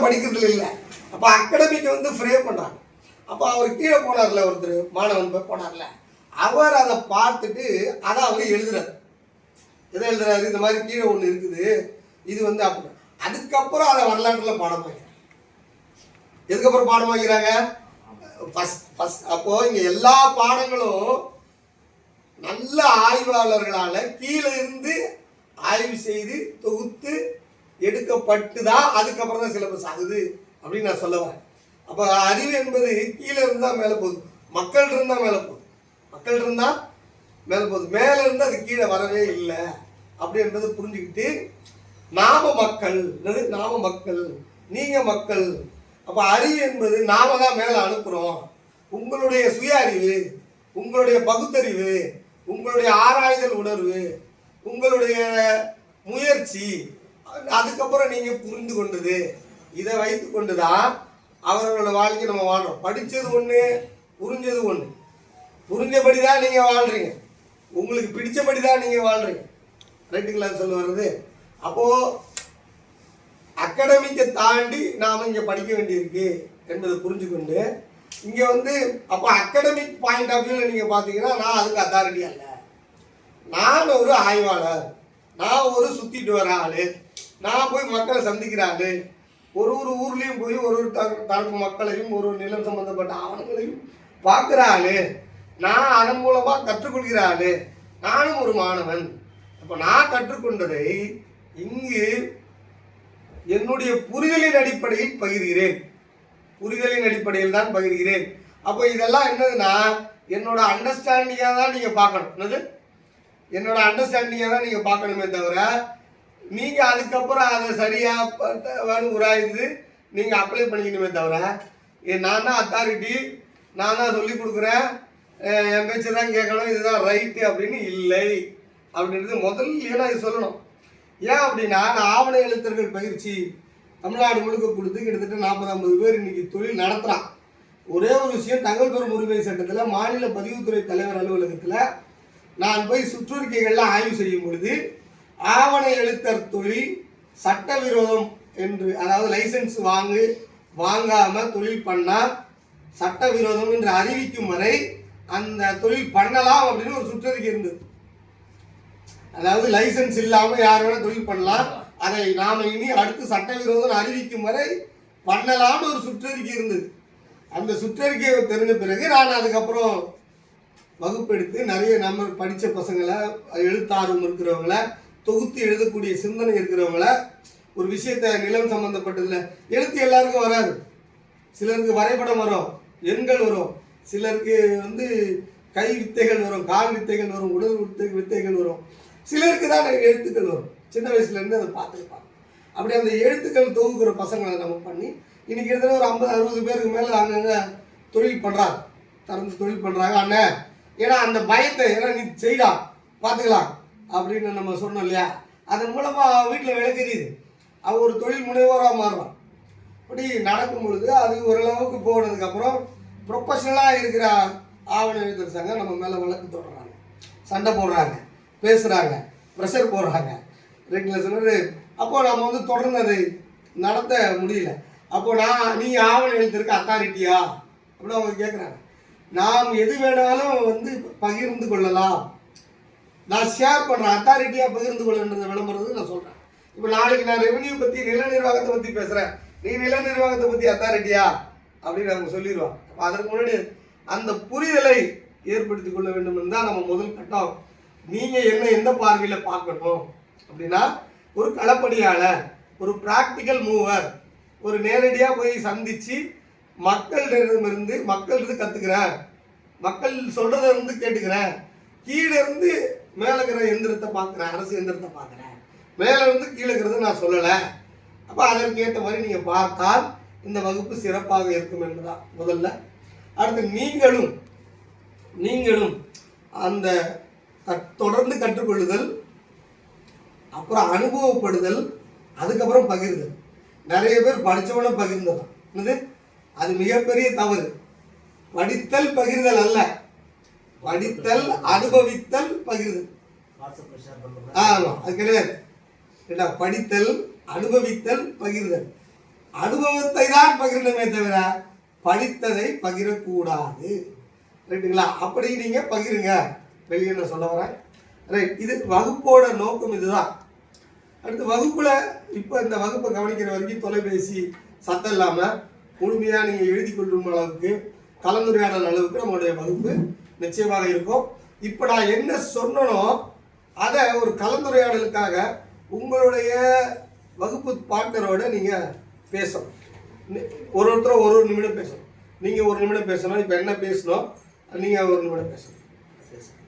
படிக்கிறது படிக்கிறதுல இல்லை. அப்போ அகாடமிக்கு வந்து ஃப்ரே பண்ணுறாங்க அப்போ அவர் கீழே போனார்ல ஒருத்தர் மாணவன் போய் போனார்ல. அவர் அதை பார்த்துட்டு அதை அவர் எழுதுறாரு. எதை எழுதுறாரு? இந்த மாதிரி கீழே ஒன்று இருக்குது. இது வந்து அப்படி. அதுக்கப்புறம் அதை வரலாற்றில் பாடம் வாங்கிறாங்க எதுக்கப்புறம் பாடம் வாங்கிறாங்க ஃபஸ்ட் ஃபஸ்ட் அப்போது இங்கே எல்லா பாடங்களும் நல்ல ஆய்வாளர்களால் கீழே இருந்து ஆய்வு செய்து தொகுத்து எடுக்கப்பட்டு தான் அதுக்கப்புறம் தான் சிலபஸ் ஆகுது அப்படின்னு நான் சொல்ல வரேன். அப்போ அறிவு என்பது கீழே இருந்தால் மேலே போகுது மக்கள் இருந்தால் மேலே போகுது. மக்கள் இருந்தால் மேலே போகுது. மேலே இருந்து அது கீழே வரவே இல்லை. அப்படி என்பதை புரிஞ்சுக்கிட்டு நாம மக்கள் நாம மக்கள் நீங்கள் மக்கள். அப்போ அறிவு என்பது நாம தான் மேலே அனுப்புகிறோம் உங்களுடைய சுய அறிவு உங்களுடைய பகுத்தறிவு உங்களுடைய ஆராய்தல் உணர்வு உங்களுடைய முயற்சி அதுக்கப்புறம் நீங்கள் புரிந்து கொண்டது. இதை வைத்து கொண்டு தான் அவர்களோட வாழ்க்கை நம்ம வாழ்றோம். படித்தது ஒன்று புரிஞ்சது ஒன்று புரிஞ்சபடி தான் நீங்கள் வாழ்கிறீங்க உங்களுக்கு பிடித்தபடி தான் நீங்கள் வாழ்கிறீங்க ரைட்டுங்களா சொல்ல வர்றது. அப்போது அகாடமிக்கை தாண்டி நாம் இங்கே படிக்க வேண்டியிருக்கு என்பதை புரிஞ்சுக்கொண்டு இங்கே வந்து அப்போ அகாடமிக் பாயிண்ட் ஆஃப் வியூவில் நீங்கள் பார்த்தீங்கன்னா நான் அதுக்கு அத்தாரிட்டி அல்ல. நான் ஒரு ஆய்வாளர். நான் ஒரு சுற்றிட்டு வர ஆள். நான் போய் மக்களை சந்திக்கிறாரு ஒரு ஒரு ஊர்லேயும் போய் ஒரு ஒரு தரப்பு மக்களையும் ஒரு ஒரு நிலம் சம்மந்தப்பட்ட ஆவணங்களையும் பார்க்குறாரு நான் அதன் மூலமாக கற்றுக்கொள்கிறாரு நானும் ஒரு மாணவன். அப்போ நான் கற்றுக்கொண்டதை இங்கு என்னுடைய புரிதலின் அடிப்படையில் பகிர்கிறேன். புரிதலின் அடிப்படையில் தான் பகிர்கிறேன். அப்போ இதெல்லாம் என்னதுன்னா என்னோட அண்டர்ஸ்டாண்டிங்காக தான் நீங்கள் பார்க்கணும். என்னது? என்னோட அண்டர்ஸ்டாண்டிங்காக தான் நீங்கள் பார்க்கணுமே தவிர நீங்கள் அதுக்கப்புறம் அதை சரியாக உராய்ந்து நீங்கள் அப்ளை பண்ணிக்கணுமே தவிர ஏ, நான் தான் அத்தாரிட்டி நான் தான் சொல்லி கொடுக்குறேன். என் பேச்சு தான் கேட்கணும் இதுதான் ரைட்டு அப்படின்னு இல்லை. அப்படின்றது முதல்ல நான் இது சொல்லணும். ஏன் அப்படின்னா நான் ஆவண எழுத்தர்கள் பயிற்சி தமிழ்நாடு முழுக்க கொடுத்து கிட்டத்தட்ட நாற்பது ஐம்பது பேர் இன்னைக்கு தொழில் நடத்துகிறான் ஒரே ஒரு விஷயம் தகவல் பெறும் உரிமை சட்டத்தில் மாநில பதிவுத்துறை தலைவர் அலுவலகத்தில் நான் போய் சுற்றறிக்கைகள்லாம் ஆய்வு செய்யும் பொழுது ஆவண எழுத்தர் தொழில் சட்டவிரோதம் என்று அதாவது லைசென்ஸ் வாங்கு வாங்காமல் தொழில் பண்ணால் சட்டவிரோதம் என்று அறிவிக்கும் வரை அந்த தொழில் பண்ணலாம் அப்படின்னு ஒரு சுற்றறிக்கை இருந்தது. அதாவது லைசென்ஸ் இல்லாமல் யார் வேணால் தொழில் பண்ணலாம். அதை நாம் இனி அடுத்து சட்டவிரோதம் அறிவிக்கும் வரை பண்ணலாம்னு ஒரு சுற்றறிக்கை இருந்தது. அந்த சுற்றறிக்கையை தெரிஞ்ச பிறகு நான் அதுக்கப்புறம் வகுப்பெடுத்து நிறைய நம்ம படித்த பசங்களை எழுத்தார்வம் இருக்கிறவங்கள தொகுத்து எழுதக்கூடிய சிந்தனை இருக்கிறவங்கள ஒரு விஷயத்த நிலம் சம்மந்தப்பட்டதில் எழுத்து எல்லாருக்கும் வராது. சிலருக்கு வரைபடம் வரும் எண்கள் வரும். சிலருக்கு வந்து கை வித்தைகள் வரும் கால் வித்தைகள் வரும் உடல் வித்தை வித்தைகள் வரும். சிலருக்கு தான் எழுத்துக்கள் வரும். சின்ன வயசுலேருந்து அதை பார்த்துருப்பாங்க அப்படி அந்த எழுத்துக்கள் தொகுக்கிற பசங்களை நம்ம பண்ணி இன்னைக்கு கிட்டத்தட்ட ஒரு ஐம்பது அறுபது பேருக்கு மேலே அங்கங்கே தொழில் பண்ணுறாங்க திறந்து தொழில் பண்ணுறாங்க அண்ணன். ஏன்னா அந்த பயத்தை ஏன்னா நீ செய்யலாம். பார்த்துக்கலாம். அப்படின்னு நம்ம சொன்னோம் இல்லையா? அதன் மூலமாக வீட்டில் விளக்குறியுது அவன் ஒரு தொழில் முனைவோராக மாறுறான். அப்படி நடக்கும் பொழுது அது ஓரளவுக்கு போனதுக்கப்புறம் ப்ரொஃபஷனலாக இருக்கிற ஆவண எழுத்தர் சங்கம் நம்ம மேலே வழக்கு தொடர்றாங்க சண்டை போடுறாங்க. பேசுகிறாங்க ப்ரெஷர் போடுறாங்க. ரெண்டு சொன்னது அப்போது நம்ம வந்து தொடர்ந்து அதை நடத்த முடியல. அப்போ நான் நீ ஆவண எழுத்திருக்க அத்தாரிட்டியா அப்படின்னு அவங்க கேட்குறாங்க நாம் எது வேணாலும் வந்து பகிர்ந்து கொள்ளலாம். நான் ஷேர் பண்ணுறேன் அத்தாரிட்டியாக பகிர்ந்து கொள்ளுன்றதை விளம்பரத்துக்கு நான் சொல்கிறேன் இப்போ நாளைக்கு நான் ரெவன்யூ பற்றி நில நிர்வாகத்தை பற்றி பேசுகிறேன் நீ நில நிர்வாகத்தை பற்றி அத்தாரிட்டியா அப்படின்னு அவங்க சொல்லிடுவோம் அப்போ அதற்கு முன்னாடி அந்த புரிதலை ஏற்படுத்தி கொள்ள வேண்டும் தான் நம்ம முதல் கட்டம். நீங்கள் என்ன எந்த பார்வையில் பார்க்கணும்? அப்படின்னா ஒரு களப்பணியாளர் ஒரு ப்ராக்டிக்கல் மூவர் ஒரு நேரடியாக போய் சந்தித்து மக்களிடமிருந்து மக்கள்கிட்ட கற்றுக்கிறேன் மக்கள் சொல்கிறத இருந்து கேட்டுக்கிறேன். கீழே இருந்து மேலே இருக்கிற எந்திரத்தை பார்க்குறேன் அரசு எந்திரத்தை பார்க்குறேன். மேலே இருந்து கீழே இருக்கிறத நான் சொல்லலை. அப்போ அதற்கேற்ற மாதிரி நீங்கள் பார்த்தால் இந்த வகுப்பு சிறப்பாக இருக்கும் என்பதான் முதல்ல. அடுத்து நீங்களும் நீங்களும் அந்த தொடர்ந்து கற்றுக்கொள்ளுதல் அப்புறம் அனுபவப்படுதல் அதுக்கப்புறம் பகிர்தல். நிறைய பேர் படித்தவனும் பகிர்ந்தலாம் என்னது? அது மிகப்பெரிய தவறு. படித்தல் பகிர்தல் அல்ல. படித்தல் அனுபவித்தல் பகிர்தல் ஆமாம் அது கிடையாது ஏண்டா படித்தல் அனுபவித்தல் பகிர்தல் அனுபவத்தை தான் பகிரணுமே தவிர படித்ததை பகிரக்கூடாது. ரைட்டுங்களா? அப்படி நீங்கள் பகிருங்க. வெளியே நான் சொல்ல வரேன். ரைட் இது வகுப்போட நோக்கம் இதுதான். அடுத்து வகுப்புல இப்போ இந்த வகுப்பை கவனிக்கிற வரைக்கும் தொலைபேசி சத்தம் இல்லாமல் முழுமையாக நீங்கள் எழுதி கொள்ளும் அளவுக்கு கலந்துரையாடல் அளவுக்கு நம்மளுடைய வகுப்பு நிச்சயமாக இருக்கும். இப்போ நான் என்ன சொன்னனோ அதை ஒரு கலந்துரையாடலுக்காக உங்களுடைய வகுப்பு பார்ட்னரோட நீங்கள் பேசணும். ஒரு ஒருத்தரும் ஒரு ஒரு நிமிடம் பேசணும். நீங்கள் ஒரு நிமிடம் பேசணும். இப்போ என்ன பேசணும்? நீங்கள் ஒரு நிமிடம் பேசணும். பேசணும்